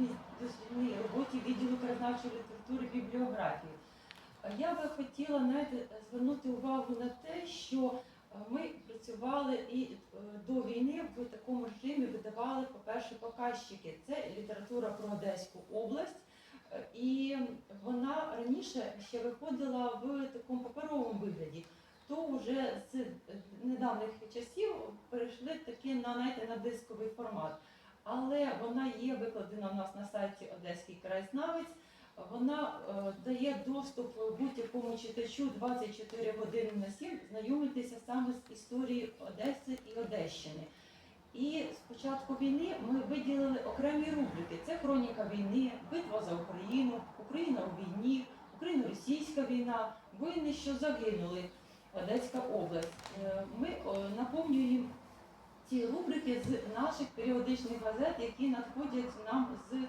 дослідній дослідній роботі відділу краєзнавчої літератури бібліографії. Я би хотіла знаєте, звернути увагу на те, що е, ми працювали і е, до війни в такому режимі видавали, по-перше, показчики. Це література про Одеську область. І вона раніше ще виходила в такому паперовому вигляді. То вже з недавніх часів перейшли таки на, знаєте, на дисковий формат. Але вона є викладена у нас на сайті Одеський краєзнавець. Вона е, дає доступ будь-якому читачу 24 години на 7 знайомитися саме з історією Одеси і Одещини. І з початку війни ми виділили окремі рубрики: це хроніка війни, битва за Україну, Україна у війні, Україно-російська війна, воїни, що загинули, Одеська область. Е, Ми е, наповнюємо ці рубрики з наших періодичних газет, які надходять нам з е,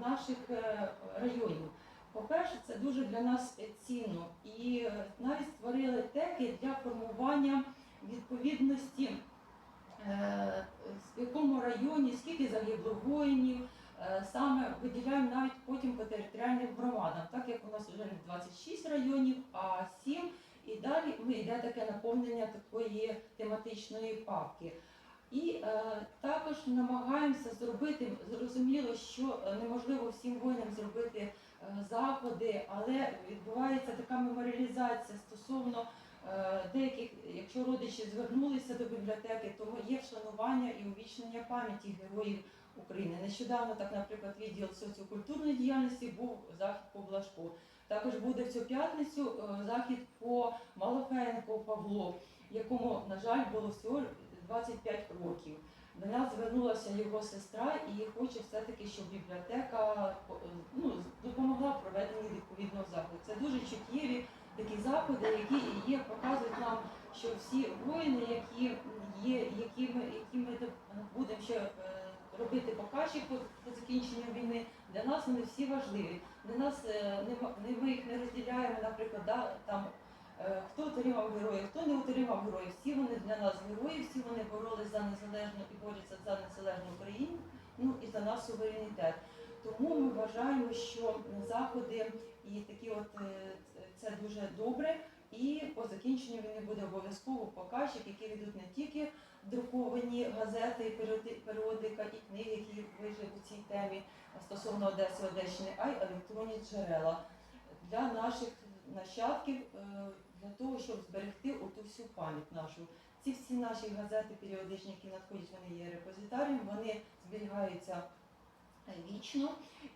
наших е, районів. По-перше, це дуже для нас цінно. І е, навіть створили теки для формування відповідності, в якому районі, скільки загибло воїнів. Саме виділяємо навіть потім по територіальним громадам, так як у нас вже не 26 районів, а 7. І далі ми йде таке наповнення такої тематичної папки. І е, також намагаємося зробити зрозуміло, що е, неможливо всім воїнам зробити е, заходи, але відбувається така меморіалізація стосовно е, деяких, якщо родичі звернулися до бібліотеки, то є вшанування і увічнення пам'яті героїв України. Нещодавно, так, наприклад, відділ соціокультурної діяльності був захід по Блажку. Також буде в цю п'ятницю е, захід по Малохаєнко Павлу, якому, на жаль, було всього 25 років. До нас звернулася його сестра і хоче все-таки, щоб бібліотека ну, допомогла в проведенні відповідного заходу. Це дуже чуттєві такі заходи, які є, показують нам, що всі воїни, які є, які ми, які ми будемо ще е, робити показчик по, по закінченню війни, для нас вони всі важливі. Для нас е, не ми їх не розділяємо, наприклад, да, там Хто отримав героїв, хто не отримав героїв, всі вони для нас герої, всі вони боролись за незалежну і борються за незалежну Україну, ну і за наш суверенітет. Тому ми вважаємо, що заходи і такі от е, це дуже добре. І по закінченню війни буде обов'язково показчик, які ведуть не тільки друковані газети, періодика і книги, які вийшли у цій темі стосовно Одеси, Одещини, а й електронні джерела для наших нащадків е, для того, щоб зберегти оту всю пам'ять нашу. Ці всі наші газети періодичні, які надходять, вони є репозитарієм, вони зберігаються е, вічно,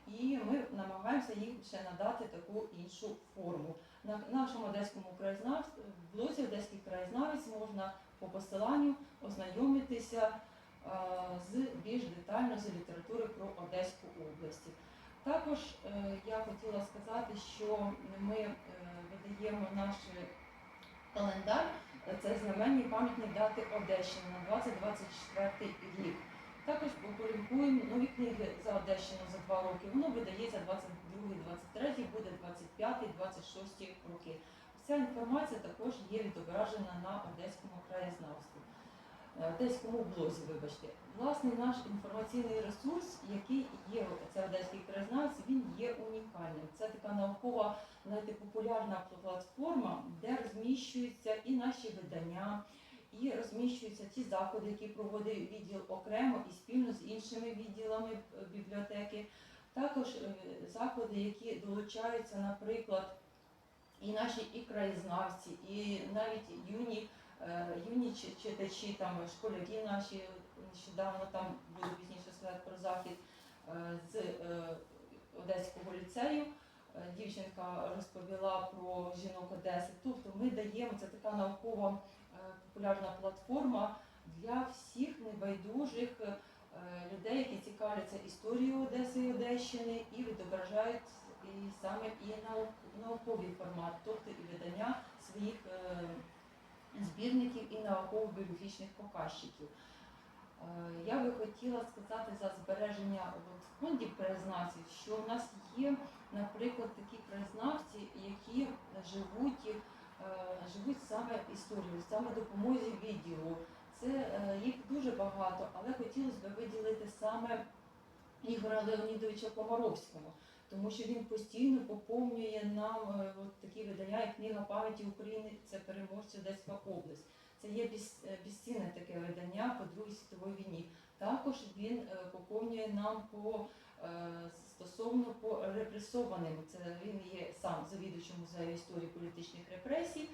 і ми намагаємося їм ще надати таку іншу форму. На нашому одеському краєзнавстві, в блозі Одеський краєзнавець можна по посиланню ознайомитися е, з більш детально з літератури про Одеську область. Також е, я хотіла сказати, що ми е, наш календар, це знаменні пам'ятні дати Одещини на 2024 рік. Також опублікуємо нові книги за Одещину за два роки. Воно видається 22, 23, буде 25, 26 роки. Вся інформація також є відображена на Одеському краєзнавстві. Е, Одеському блозі, вибачте. Власне, наш інформаційний ресурс, який є, це Одеський краєзнавець, він є унікальним. Це така наукова, знаєте, популярна платформа, де розміщуються і наші видання, і розміщуються ті заходи, які проводить відділ окремо і спільно з іншими відділами бібліотеки. Також е, заходи, які долучаються, наприклад, і наші і краєзнавці, і навіть юні, юні читачі, там школярі наші нещодавно там буду пізніше сказати про захід е, з е, Одеського ліцею. Е, Дівчинка розповіла про жінок Одеси. Тобто ми даємо це така наукова е, популярна платформа для всіх небайдужих е, людей, які цікавляться історією Одеси і Одещини і відображають і саме і нау- науковий формат, тобто і видання своїх е, збірників і науково-біографічних показчиків. Е, Я би хотіла сказати за збереження фондів краєзнавців, що в нас є, наприклад, такі краєзнавці, які живуть, е, живуть саме історією, саме допомозі відділу. Це е, їх дуже багато, але хотілося б виділити саме Ігора Леонідовича Комаровського, тому що він постійно поповнює нам е, от такі видання, як книга пам'яті України, це переможці Одеська область. Це є е, безцінне таке видання по Другій світовій війні. Також він е, поповнює нам по стосовно по репресованим. Це він є сам завідувачем музею історії політичних репресій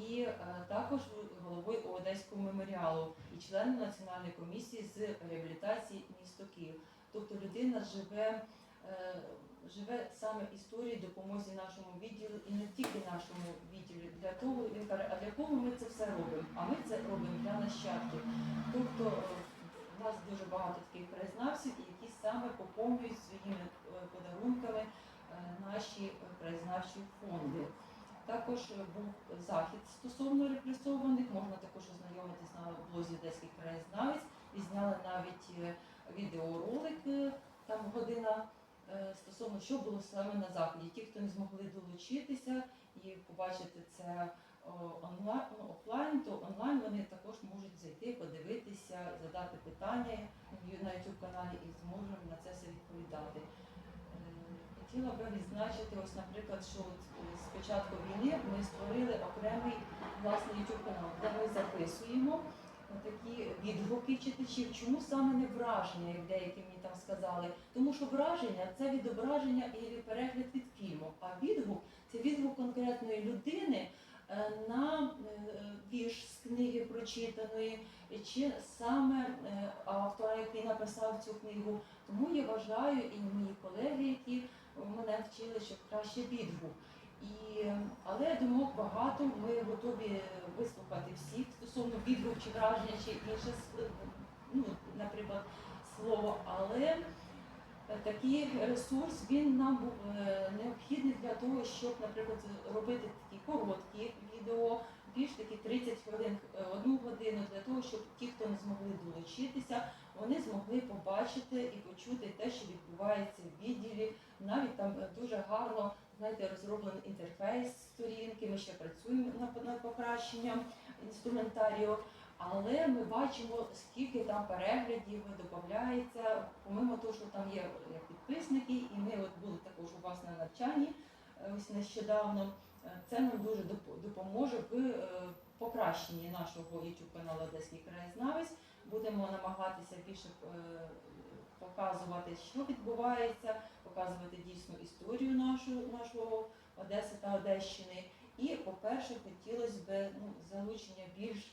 і також головою Одеського меморіалу і членом національної комісії з реабілітації місто Київ. Тобто людина живе, живе саме історією допомозі нашому відділу і не тільки нашому відділу. Для того він каже, а для кого ми це все робимо? А ми це робимо для нащадків. Тобто е, у нас дуже багато таких краєзнавців, які саме поповнюють своїми е, подарунками е, наші е, краєзнавчі фонди. Також е, був захід стосовно репресованих, можна також ознайомитись на блозі Одеський краєзнавець і зняли навіть е, відеоролик, е, там година е, стосовно що було саме на заході. Ті, хто не змогли долучитися і побачити це онлайн, офлайн, то онлайн вони також можуть зайти, подивитися, задати питання на YouTube каналі і зможемо на це все відповідати. Е, Хотіла би відзначити, ось, наприклад, що е, з початку війни ми створили окремий власний YouTube канал, де ми записуємо такі відгуки читачів. Чому саме не враження, як деякі мені там сказали? Тому що враження це відображення і перегляд від фільму, а відгук це відгук конкретної людини е, на е, вірш з книги прочитаної, чи саме е, автора, який написав цю книгу. Тому я вважаю, і мої колеги, які мене вчили, що краще відгук. І, але думок багато, ми готові вислухати всіх стосовно відгук чи враження, чи інше, ну, наприклад, слово. Але е, такий ресурс він нам був е, необхідний для того, щоб, наприклад, робити такі короткі відео, більш такі 30 хвилин, е, одну годину, для того, щоб ті, хто не змогли долучитися, вони змогли побачити і почути те, що відбувається в відділі. Навіть там дуже гарно знаєте, розроблений інтерфейс сторінки. Ми ще працюємо над, покращенням інструментарію. Але ми бачимо, скільки там переглядів додається, помимо того, що там є підписники, і ми от були також у вас на навчанні е, ось нещодавно. Е, Це нам дуже допоможе в е, покращенні нашого YouTube каналу Одеський краєзнавець. Будемо намагатися більше показувати, що відбувається, показувати дійсну історію нашу, нашого Одеси та Одещини. І, по-перше, хотілося б ну, залучення більш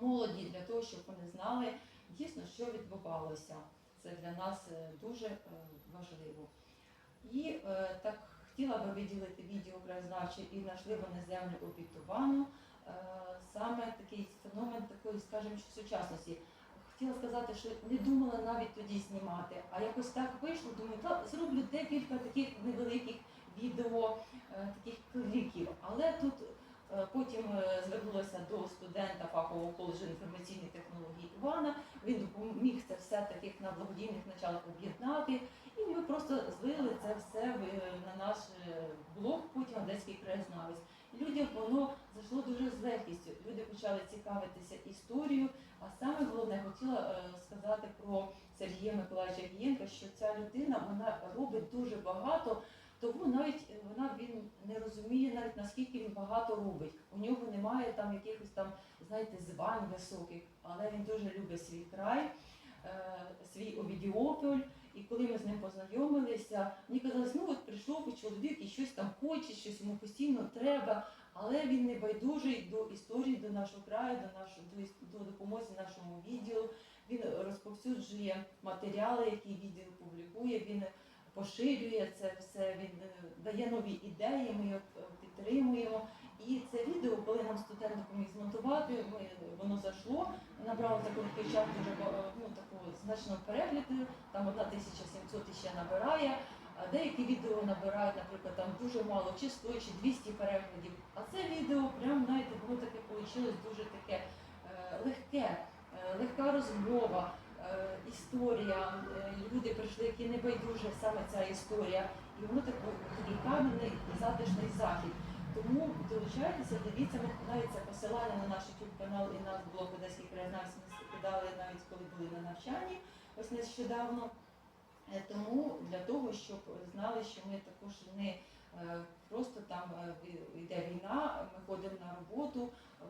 молоді для того, щоб вони знали дійсно, що відбувалося. Це для нас е, дуже е, важливо. І е, так хотіла би виділити відео краєзнавче і нашли вони землю обітовану. Е, саме такий феномен такої, скажімо, сучасності. Хотіла сказати, що не думала навіть тоді знімати, а якось так вийшло. Думаю, та зроблю декілька таких невеликих відео, е, таких кліків. Але тут е, потім е, звернулася до студента фахового коледжу інформаційних технологій Івана. Він допоміг це все таких на благодійних началах об'єднати. І ми просто злили це все на наш блог, потім Одеський краєзнавець. Людям воно зайшло дуже з легкістю. Люди почали цікавитися історією. А саме головне, хотіла е, сказати про Сергія Миколаївича Гієнка, що ця людина вона робить дуже багато, тому навіть е, вона він не розуміє навіть наскільки він багато робить. У нього немає там якихось там, знаєте, звань високих, але він дуже любить свій край, е, свій Овідіополь. І коли ми з ним познайомилися, мені казалось, ну от прийшов чоловік і щось там хоче, щось йому постійно треба, але він не байдужий до історії, до нашого краю, до нашого до, до допомоги нашому відділу. Він розповсюджує матеріали, які відділ публікує. Він поширює це все. Він е, дає нові ідеї. Ми його е, підтримуємо. І це відео, коли нам студент допоміг змонтувати, ми, воно зайшло, набрало за короткий час дуже ну, такого значного перегляду, там 1700 ще набирає. А деякі відео набирають, наприклад, там дуже мало, чи 100, чи 200 переглядів. А це відео прям, знаєте, було таке, вийшло дуже таке е, легке, е, легка розмова, е, історія. Е, люди прийшли, які не байдуже саме ця історія. І воно так, такий кам'яний затишний захід. Тому долучайтеся, дивіться, навіть посилання на наш YouTube канал і наш блог Одеський краєзнавець ми скидали навіть коли були на навчанні, ось нещодавно. Е, Тому для того, щоб знали, що ми також не е, просто там е, йде війна, ми ходимо на роботу,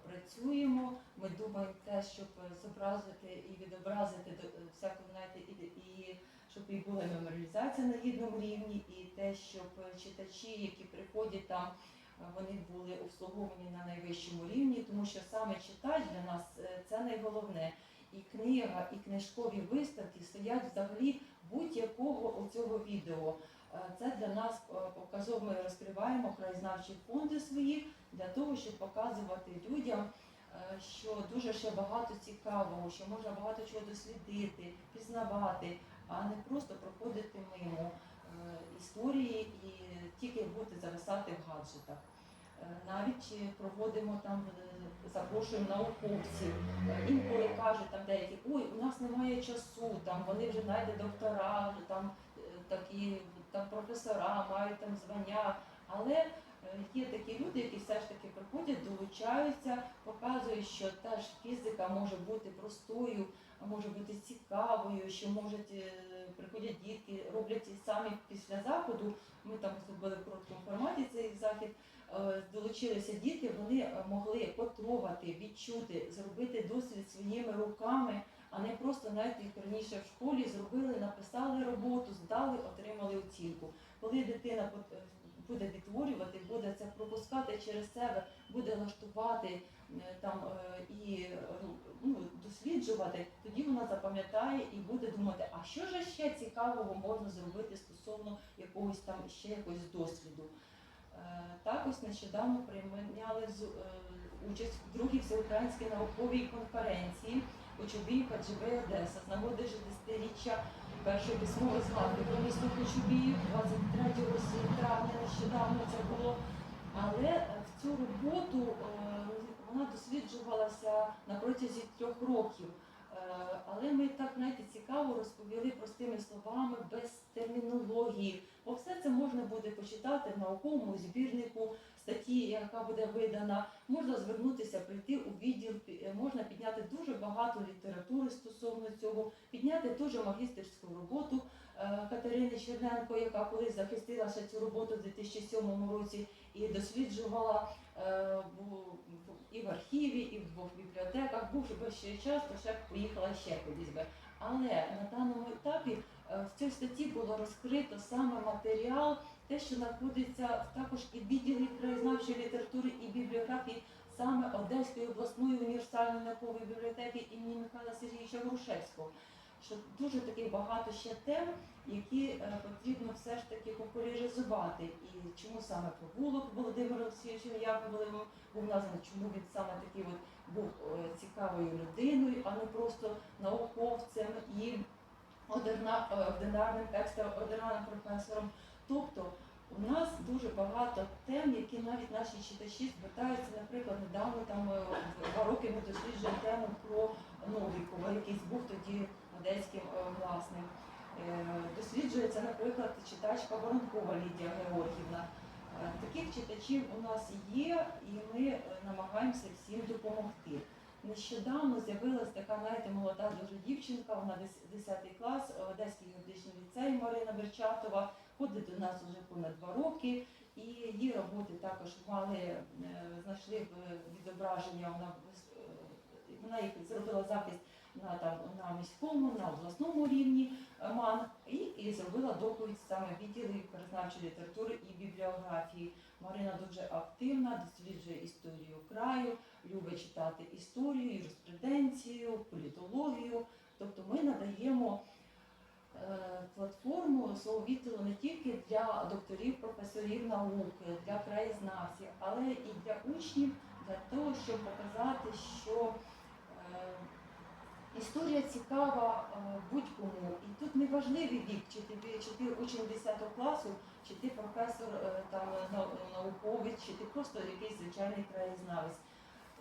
працюємо. Ми думаємо те, щоб зобразити і відобразити до- всяку, знаєте, і, і щоб і була меморіалізація на гідному рівні, і те, щоб читачі, які приходять там, вони були обслуговані на найвищому рівні, тому що саме читач для нас е, це найголовне. І книга, і книжкові виставки стоять взагалі будь-якого оцього відео. Е, Це для нас е, показово. Ми розкриваємо краєзнавчі фонди свої для того, щоб показувати людям, що дуже ще багато цікавого, що можна багато чого дослідити, пізнавати, а не просто проходити мимо історії і тільки бути зависати в гаджетах. Е, Навіть е, проводимо там, е, запрошуємо науковців. Е, Інколи кажуть там деякі, ой, у нас немає часу, там вони вже знаєте, доктора, там е, такі там професора, мають там звання. Але е, є такі люди, які все ж таки приходять, долучаються, показують, що теж фізика може бути простою, може бути цікавою, що можуть е, приходять дітки, роблять самі після заходу. Ми там зробили в короткому форматі цей захід. е, Долучилися діти, вони могли потрогати, відчути, зробити дослід своїми руками, а не просто знаєте, як раніше в школі зробили, написали роботу, здали, отримали оцінку. Коли дитина е, буде відтворювати, буде це пропускати через себе, буде лаштувати там е, і е, ну, досліджувати, тоді вона запам'ятає і буде думати, а що ж ще цікавого можна зробити стосовно якогось там ще якогось досліду. Е, Також нещодавно прийняли е, участь в другій всеукраїнській науковій конференції Кочубій КГБ Одеса з нагоди 60-річчя першої письмової згадки про місто Кочубію 23 травня нещодавно це було. Але е, в цю роботу е, вона досліджувалася на протязі трьох років. Е, Але ми так знаєте, цікаво розповіли простими словами, без термінології. Бо все це можна буде почитати в науковому збірнику, статті, яка буде видана. Можна звернутися, прийти у відділ, е, можна підняти дуже багато літератури стосовно цього, підняти теж магістерську роботу Катерини Черненко, яка колись захистила цю роботу в 2007 році і досліджувала е, і в архіві, і в бібліотеках. Був би ще час, то ще поїхала ще кудись би. Але на даному етапі е, в цій статті було розкрито саме матеріал, те, що знаходиться також і відділі краєзнавчої літератури і бібліографії саме Одеської обласної універсальної наукової бібліотеки імені Михайла Сергійовича Грушевського. Що дуже таких багато ще тем, які е, потрібно все ж таки популяризувати. І чому саме провулок Володимира Олексійовича Яковлева був названий, чому він саме такий от був е, цікавою людиною, а не просто науковцем і е, ординарним екстраординарним професором. Тобто у нас дуже багато тем, які навіть наші читачі звертаються, наприклад, недавно там два роки ми досліджуємо тему про Новікова, який був тоді одеським е, власним. Е, Досліджується, наприклад, читачка Воронкова Лідія Георгівна. Е, Таких читачів у нас є, і ми намагаємося всім допомогти. Нещодавно з'явилася така, знаєте, молода дуже дівчинка, вона 10 клас, Одеський юридичний ліцей Марина Берчатова, ходить до нас вже понад два роки, і її роботи також мали, знайшли відображення, вона, вона їх зробила захист на, там, на міському, на обласному рівні е, МАН, і, і зробила доповідь саме в відділі краєзнавчої літератури і бібліографії. Марина дуже активна, досліджує історію краю, любить читати історію, юриспруденцію, політологію. Тобто ми надаємо е, платформу свого відділу не тільки для докторів, професорів науки, для краєзнавців, але і для учнів, для того, щоб показати, що е, історія цікава е, будь-кому. І тут не важливий вік, чи ти, чи ти учень 10 класу, чи ти професор е, там, науковець, чи ти просто якийсь звичайний краєзнавець.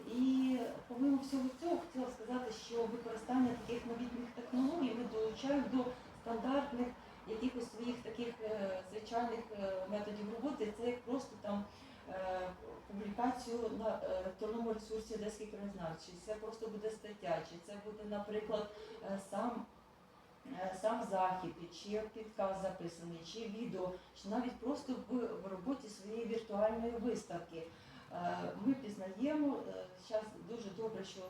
І помимо всього цього хотіла сказати, що використання таких новітніх технологій ми долучаємо до стандартних якихось своїх таких е, звичайних методів роботи. Це як просто там публікацію на е, електронному ресурсі Одеський краєзнавчий. Це просто буде стаття, чи це буде, наприклад, е, сам е, сам захід, чи підказ записаний, чи відео, чи навіть просто в, роботі своєї віртуальної виставки. Ми пізнаємо зараз дуже добре, що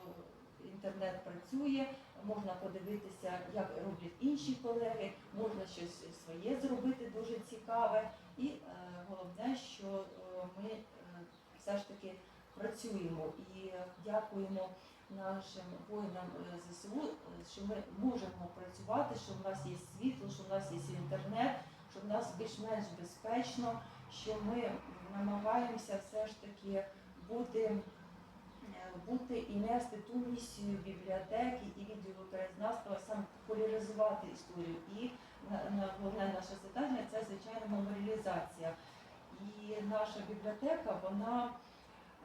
інтернет працює, можна подивитися, як роблять інші колеги, можна щось своє зробити дуже цікаве. І головне, що ми все ж таки працюємо і дякуємо нашим воїнам е, ЗСУ, е, що ми можемо працювати, що в нас є світло, що в нас є інтернет, що в нас більш-менш безпечно, що ми намагаємося все ж таки бути, е, бути і нести ту місію бібліотеки і відділу краєзнавства, саме популяризувати історію. І головне наше завдання це звичайно меморіалізація. І наша бібліотека, вона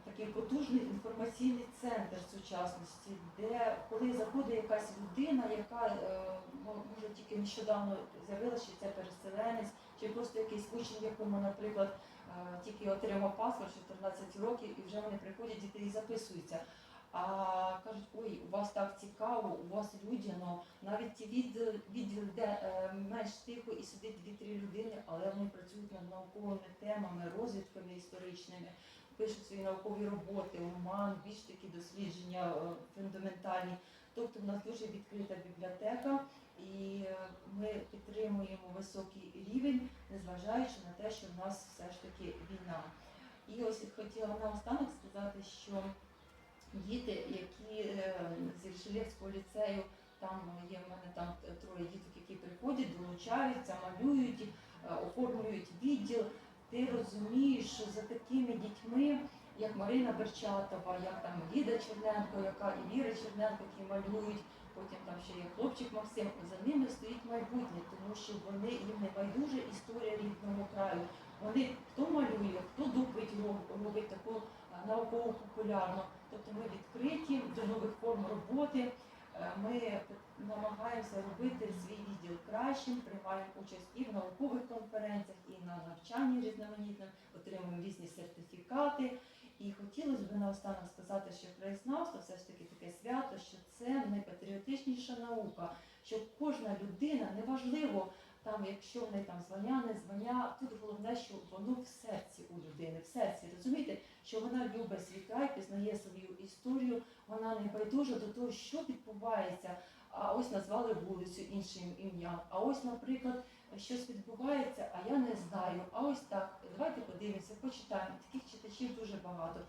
такий потужний інформаційний центр сучасності, де коли заходить якась людина, яка е, може тільки нещодавно з'явилася, чи це переселенець, чи просто якийсь учень, якому, наприклад, е, тільки отримав паспорт 14 років, і вже вони приходять, діти і записуються. А кажуть, ой, у вас так цікаво, у вас людяно, навіть ті відділи, відділи, де е, менш тихо і сидить дві-три людини, але вони працюють над науковими темами, розвідками історичними, пишуть свої наукові роботи, оман, більш такі дослідження е, фундаментальні. Тобто в нас дуже відкрита бібліотека, і е, ми підтримуємо високий рівень, незважаючи на те, що в нас все ж таки війна. І ось хотіла наостанок сказати, що діти, які е, з Іршелєвського ліцею, там є в мене там троє діток, які приходять, долучаються, малюють, е, оформлюють відділ. Ти розумієш, що за такими дітьми, як Марина Берчатова, як там Ліда Черненко, яка і Віра Черненко, які малюють, потім там ще є хлопчик Максим, за ними стоїть майбутнє, тому що вони їм не байдуже історія рідного краю. Вони хто малює, хто дупить, робить таку е, наукову популярну. Тобто ми відкриті до нових форм роботи. Е, Ми намагаємося робити свій відділ кращим, приймаємо участь і в наукових конференціях, і на навчанні різноманітним, отримуємо різні сертифікати. І хотілося б наостанок сказати, що краєзнавство все ж таки таке свято, що це найпатріотичніша наука, що кожна людина, неважливо там, якщо в неї там звання, не звання, тут головне, що воно в серці у людини, в серці, розумієте, що вона любить свій край, пізнає свою історію, вона не байдужа до того, що відбувається. А ось назвали вулицю іншим ім'ям. А ось, наприклад, щось відбувається, а я не знаю. А ось так. Давайте подивимося, почитаємо. Таких читачів дуже багато.